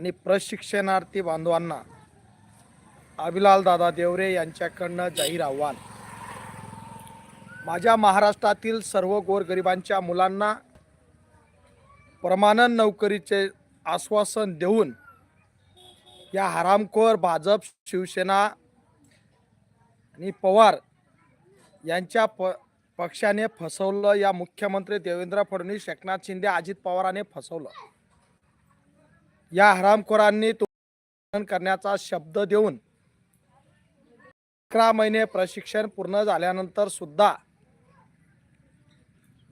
आणि प्रशिक्षणार्थी बांधवांना अभिलाल दादा देवरे यांच्याकडनं जाहीर आव्हान. माझ्या महाराष्ट्रातील सर्व गोरगरिबांच्या मुलांना प्रमाणन नोकरीचे आश्वासन देऊन या हरामखोर भाजप शिवसेना आणि पवार यांच्या प पक्षाने फसवलं. या मुख्यमंत्री देवेंद्र फडणवीस एकनाथ शिंदे अजित पवारांनी फसवलं. या हरामखोरांनी तो करण्याचा शब्द देऊन अकरा महिने प्रशिक्षण पूर्ण झाल्यानंतर सुद्धा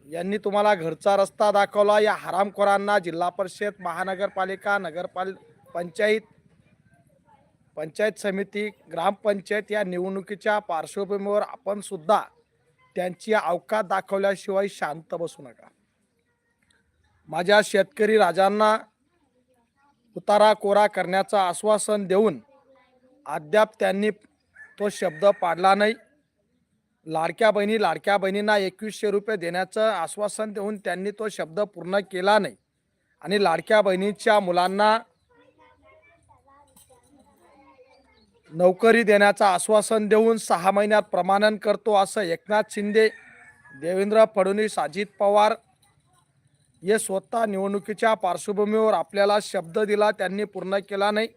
यांनी तुम्हाला घरचा रस्ता दाखवला. या हरामखोरांना जिल्हा परिषद महानगरपालिका नगरपाल पंचायत पंचायत समिती ग्रामपंचायत या निवडणुकीच्या पार्श्वभूमीवर आपण सुद्धा त्यांची अवकात दाखवल्याशिवाय शांत बसू नका. माझ्या शेतकरी राजांना उतारा कोरा करण्याचं आश्वासन देऊन अद्याप त्यांनी तो शब्द पाडला नाही. लाडक्या बहिणी लाडक्या बहिणींना एकवीसशे रुपये देण्याचं आश्वासन देऊन त्यांनी तो शब्द पूर्ण केला नाही. आणि लाडक्या बहिणीच्या मुलांना नोकरी देण्याचं आश्वासन देऊन सहा महिन्यात प्रमाणन करतो असं एकनाथ शिंदे देवेंद्र फडणवीस अजित पवार हे स्वतः निवडणुकीच्या पार्श्वभूमीवर आपल्याला शब्द दिला त्यांनी पूर्ण केला नाही.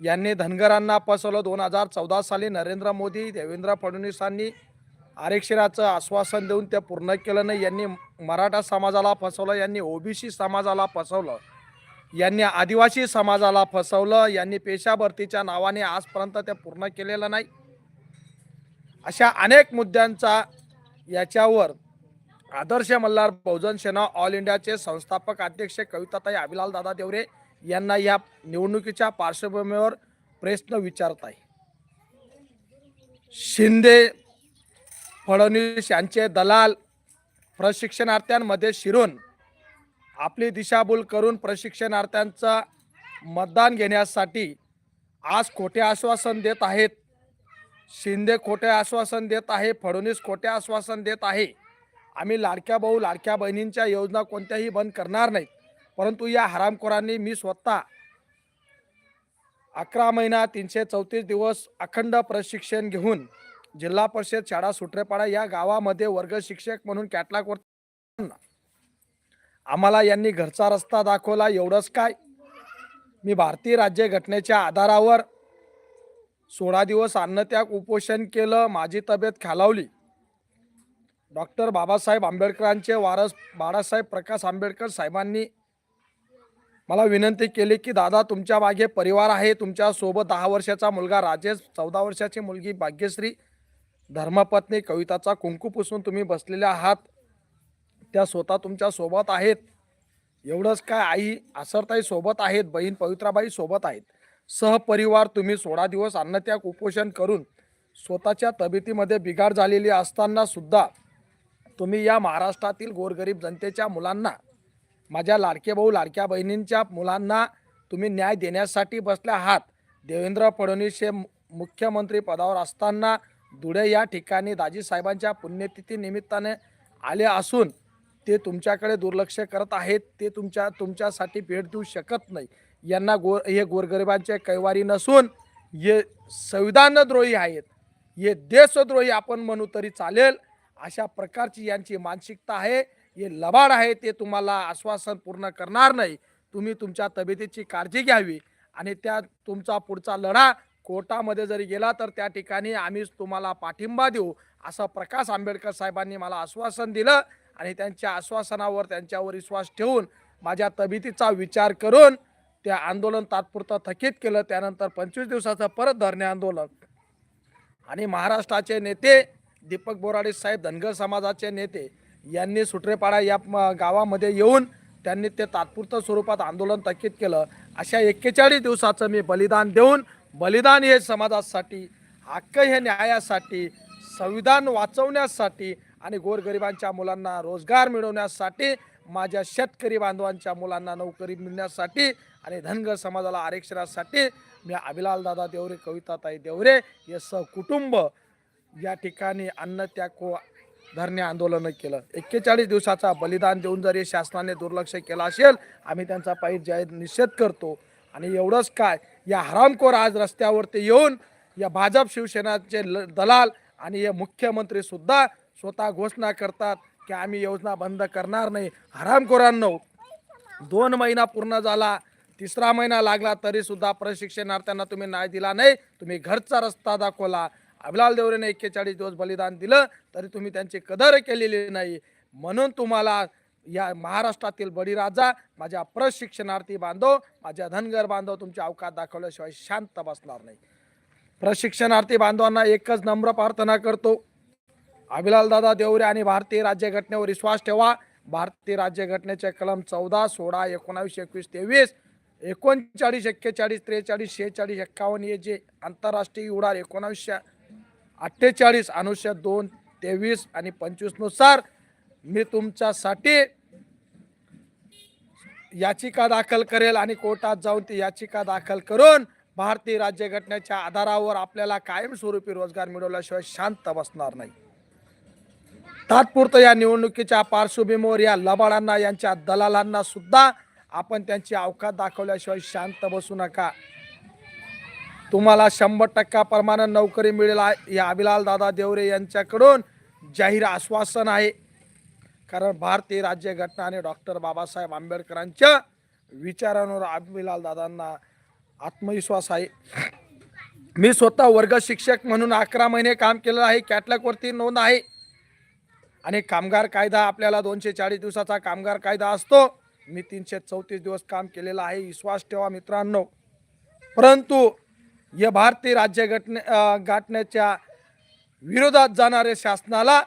यांनी धनगरांना फसवलं. दोन हजार चौदा साली नरेंद्र मोदी देवेंद्र फडणवीसांनी आरक्षणाचं आश्वासन देऊन ते पूर्ण केलं नाही. यांनी मराठा समाजाला फसवलं यांनी ओबीसी समाजाला फसवलं यांनी आदिवासी समाजाला फसवलं यांनी पेशा भरतीच्या नावाने आजपर्यंत ते पूर्ण केलेलं नाही. अशा अनेक मुद्द्यांचा याच्यावर आदर्श मल्हार बहुजन सेना ऑल इंडियाचे संस्थापक अध्यक्ष कविताताई अभिलाल दादा देवरे यांना या निवडणुकीच्या पार्श्वभूमीवर प्रश्न विचारत आहे. शिंदे फडणवीस यांचे दलाल प्रशिक्षणार्थ्यांमध्ये शिरून आपली दिशाभूल करून प्रशिक्षणार्थ्यांचं मतदान घेण्यासाठी आज खोटे आश्वासन देत आहेत. शिंदे खोटे आश्वासन देत आहे फडणवीस खोटे आश्वासन देत आहे. आम्ही लाडक्या भाऊ लाडक्या बहिणींच्या योजना कोणत्याही बंद करणार नाहीत परंतु या हरामखोरांनी मी स्वतः अकरा महिना तीनशे चौतीस दिवस अखंड प्रशिक्षण घेऊन जिल्हा परिषद शाळा सुटरेपाडा या गावामध्ये वर्ग शिक्षक म्हणून कॅटलॉगवर आम्हाला यांनी घरचा रस्ता दाखवला. एवढंच काय? मी भारतीय राज्य घटनेच्या आधारावर सोळा दिवस अन्नत्याग उपोषण केलं माझी तब्येत खालावली. डॉक्टर बाबासाहेब आंबेडकरांचे वारस बाळासाहेब प्रकाश आंबेडकर साहेबांनी मला विनंती केली की दादा तुमच्या मागे परिवार आहे. तुमच्यासोबत दहा वर्षाचा मुलगा राजेश चौदा वर्षाची मुलगी भाग्यश्री धर्मपत्नी कविताचा कुंकू पुसून तुम्ही बसलेल्या आहात. त्या स्वतः तुमच्यासोबत आहेत. एवढंच काय आई आसरताई सोबत आहेत बहीण पवित्राबाई सोबत आहेत. सहपरिवार तुम्ही सोळा दिवस अन्नत्याग उपोषण करून स्वतःच्या तब्येतीमध्ये बिघाड झालेली असताना सुद्धा तुम्ही या महाराष्ट्रातील गोरगरीब जनतेच्या मुलांना माझ्या लाडके भाऊ लाडक्या बहिणींच्या मुलांना तुम्ही न्याय देण्यासाठी बसले आहात. देवेंद्र फडणवीस हे मु- मुख्यमंत्री पदावर असताना धुळे या ठिकाणी दाजीसाहेबांच्या पुण्यतिथी निमित्ताने आले असून ते तुमच्याकडे दुर्लक्ष करत आहेत ते तुमच्या तुमच्यासाठी भेट देऊ शकत नाही. यांना गोर हे गोरगरिबांचे कैवारी नसून हे संविधानद्रोही आहेत. हे देशद्रोही आपण म्हणू तरी चालेल. अशा प्रकारची यांची मानसिकता आहे. हे लबाड आहे ते तुम्हाला आश्वासन पूर्ण करणार नाही. तुम्ही तुमच्या तब्येतीची काळजी घ्यावी आणि त्या तुमचा पुढचा लढा कोर्टामध्ये जरी गेला तर त्या ठिकाणी आम्हीच तुम्हाला पाठिंबा देऊ असं प्रकाश आंबेडकर साहेबांनी मला आश्वासन दिलं आणि त्यांच्या आश्वासनावर त्यांच्यावर विश्वास ठेवून माझ्या तब्येतीचा विचार करून ते आंदोलन तात्पुरतं थकीत केलं. त्यानंतर पंचवीस दिवसाचं परत धरणे आंदोलन. आणि महाराष्ट्राचे नेते दीपक बोराडे साहेब धनगर समाजाचे नेते यांनी सुटरेपाडा या गावामध्ये येऊन त्यांनी ते तात्पुरतं स्वरूपात आंदोलन थकीत केलं. अशा एक्केचाळीस दिवसाचं मी बलिदान देऊन बलिदान हे समाजासाठी हक्क हे न्यायासाठी संविधान वाचवण्यासाठी आणि गोरगरिबांच्या मुलांना रोजगार मिळवण्यासाठी माझ्या शेतकरी बांधवांच्या मुलांना नोकरी मिळण्यासाठी आणि धनगर समाजाला आरक्षणासाठी मी अभिलाल दादा देवरे कविताताई देवरे हे सहकुटुंब या ठिकाणी अन्न त्याको धरणे आंदोलन केलं. एक्केचाळीस दिवसाचा बलिदान देऊन जरी शासनाने दुर्लक्ष केलं असेल आम्ही त्यांचा पायी जाहीर निषेध करतो. आणि एवढंच काय या हरामखोर आज रस्त्यावरती येऊन या भाजप शिवसेनाचे ल- दलाल आणि हे मुख्यमंत्री सुद्धा स्वतः घोषणा करतात की आम्ही योजना बंद करणार नाही. हरामखोरांनो दोन महिना पूर्ण झाला तिसरा महिना लागला तरी सुद्धा प्रशिक्षणार्थ्यांना तुम्ही न्याय दिला नाही तुम्ही घरचा रस्ता दाखवला. अभिलाल देवरेने एक्केचाळीस दिवस बलिदान दिलं तरी तुम्ही त्यांची कदर केलेली नाही. म्हणून तुम्हाला या महाराष्ट्रातील बळीराजा माझ्या प्रशिक्षणार्थी बांधव माझ्या धनगर बांधव तुमच्या अवकात दाखवल्याशिवाय शांत बसणार नाही. प्रशिक्षणार्थी बांधवांना एकच नम्र प्रार्थना करतो. अभिलाल दादा देवरे आणि भारतीय राज्यघटनेवर विश्वास ठेवा. भारतीय राज्यघटनेचे कलम चौदा सोळा एकोणावीस एकवीस तेवीस एकोणचाळीस एक्केचाळीस त्रेचाळीस शेहेचाळीस एक्कावन्न हे जे आंतरराष्ट्रीय उडार एकोणावीसशे अठ्ठेचाळीस अनुच्छेद दोन तेवीस आणि पंचवीसनुसार मी तुमच्यासाठी याचिका दाखल करेल आणि कोर्टात जाऊन ती याचिका दाखल करून भारतीय राज्यघटनेच्या आधारावर आपल्याला कायमस्वरूपी रोजगार मिळवल्याशिवाय शांत बसणार नाही. तात्पुरतं या निवडणुकीच्या पार्श्वभूमीवर या लबाडांना यांच्या दलालांना सुद्धा आपण त्यांची अवकात दाखवल्याशिवाय शांत बसू नका. तुम्हाला शंभर टक्का प्रमाणे नोकरी मिळेल आहे- या अभिलाल दादा देवरे यांच्याकडून जाहीर आश्वासन आहे. कारण भारतीय राज्यघटना आणि डॉक्टर बाबासाहेब आंबेडकरांच्या विचारांवर अभिलाल दादांना आत्मविश्वास आहे. मी स्वतः वर्ग शिक्षक म्हणून अकरा महिने काम केलेलं आहे. कॅटलॉगवरती नोंद आहे. आणि कामगार कायदा आपल्याला दोनशे चाळीस दिवसाचा कामगार कायदा असतो. मी तीनशे चौतीस दिवस काम केलेलं आहे. विश्वास ठेवा मित्रांनो. परंतु या भारतीय राज्यघटने घटने गाठण्याच्या विरोधात जाणाऱ्या शासनाला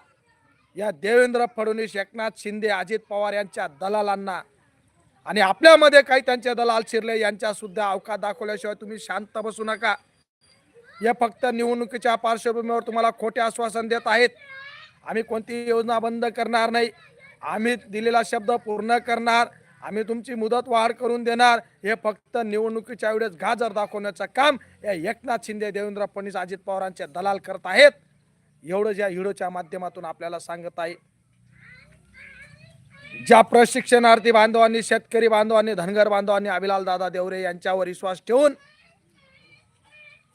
या देवेंद्र फडणवीस एकनाथ शिंदे अजित पवार यांच्या दलालांना आणि आपल्यामध्ये काही त्यांचे दलाल शिरले यांच्यासुद्धा अवकाश दाखवल्याशिवाय तुम्ही शांत बसू नका. या फक्त निवडणुकीच्या पार्श्वभूमीवर तुम्हाला खोटे आश्वासन देत आहेत. आम्ही कोणतीही योजना बंद करणार नाही. आम्ही दिलेला शब्द पूर्ण करणार. आम्ही तुमची मुदत वाढ करून देणार. हे फक्त निवडणुकीच्या वेळेस गाजर दाखवण्याचं काम या एकनाथ शिंदे देवेंद्र फडणवीस अजित पवारांचे दलाल करत आहेत. एवढं या व्हिडिओच्या माध्यमातून आपल्याला सांगत आहे. ज्या प्रशिक्षणार्थी बांधवांनी शेतकरी बांधवांनी धनगर बांधवांनी अभिलाल दादा देवरे यांच्यावर विश्वास ठेवून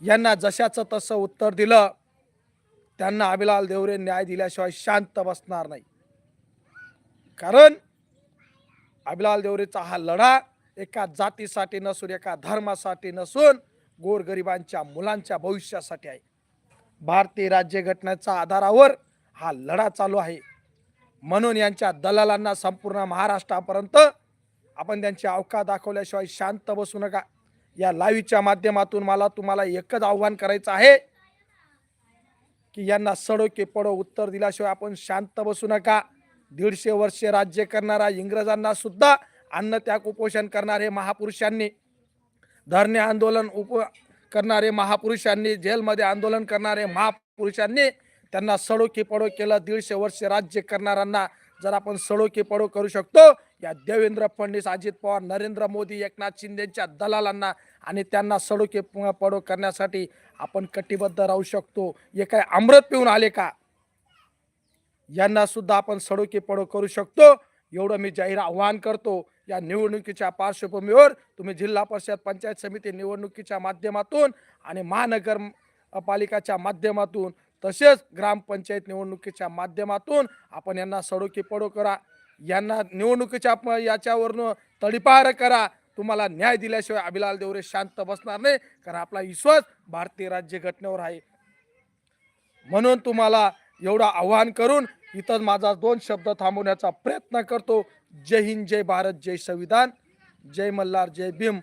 यांना जशाचं तसं उत्तर दिलं त्यांना अभिलाल देवरे न्याय दिल्याशिवाय शांत बसणार नाही. कारण अभिलाल देवरेचा हा लढा एका जातीसाठी नसून एका धर्मासाठी नसून गोरगरिबांच्या मुलांच्या भविष्यासाठी आहे. भारतीय राज्यघटनेच्या आधारावर हा लढा चालू आहे. म्हणून यांच्या दलालांना संपूर्ण महाराष्ट्रापर्यंत आपण त्यांची अवका दाखवल्याशिवाय शांत बसू नका. या लाईव्हच्या माध्यमातून मला तुम्हाला एकच आव्हान करायचं आहे की यांना सडो की पडो उत्तर दिल्याशिवाय आपण शांत बसू नका. दीडशे वर्षे राज्य करणाऱ्या इंग्रजांना सुद्धा अन्न उपोषण करणारे महापुरुषांनी धरणे आंदोलन उप करणारे महापुरुषांनी जेलमध्ये आंदोलन करणारे महापुरुषांनी त्यांना सडो की पडो केलं. दीडशे वर्षे राज्य करणाऱ्यांना जर आपण सडो की पडो करू शकतो या देवेंद्र फडणवीस अजित पवार नरेंद्र मोदी एकनाथ शिंदेच्या दलालांना आणि त्यांना सडो की पडो करण्यासाठी आपण कटिबद्ध राहू शकतो. हे काय अमृत पिऊन आले का? यांना सुद्धा आपण सडोकी पडो करू शकतो. एवढं मी जाहीर आव्हान करतो. या निवडणुकीच्या पार्श्वभूमीवर तुम्ही जिल्हा परिषद पंचायत समिती निवडणुकीच्या माध्यमातून आणि महानगर पालिकाच्या माध्यमातून तसेच ग्रामपंचायत निवडणुकीच्या माध्यमातून आपण यांना सडोकी पडो करा. यांना निवडणुकीच्या प- याच्यावरनं तडीपार करा. तुम्हाला न्याय दिल्याशिवाय अभिलाल देवरे शांत बसणार नाही. कारण आपला विश्वास भारतीय राज्यघटनेवर आहे. म्हणून तुम्हाला एवढं आव्हान करून इथं माझा दोन शब्द थांबवण्याचा प्रयत्न करतो. जय हिंद जय भारत जय संविधान. जय मल्हार जय भीम.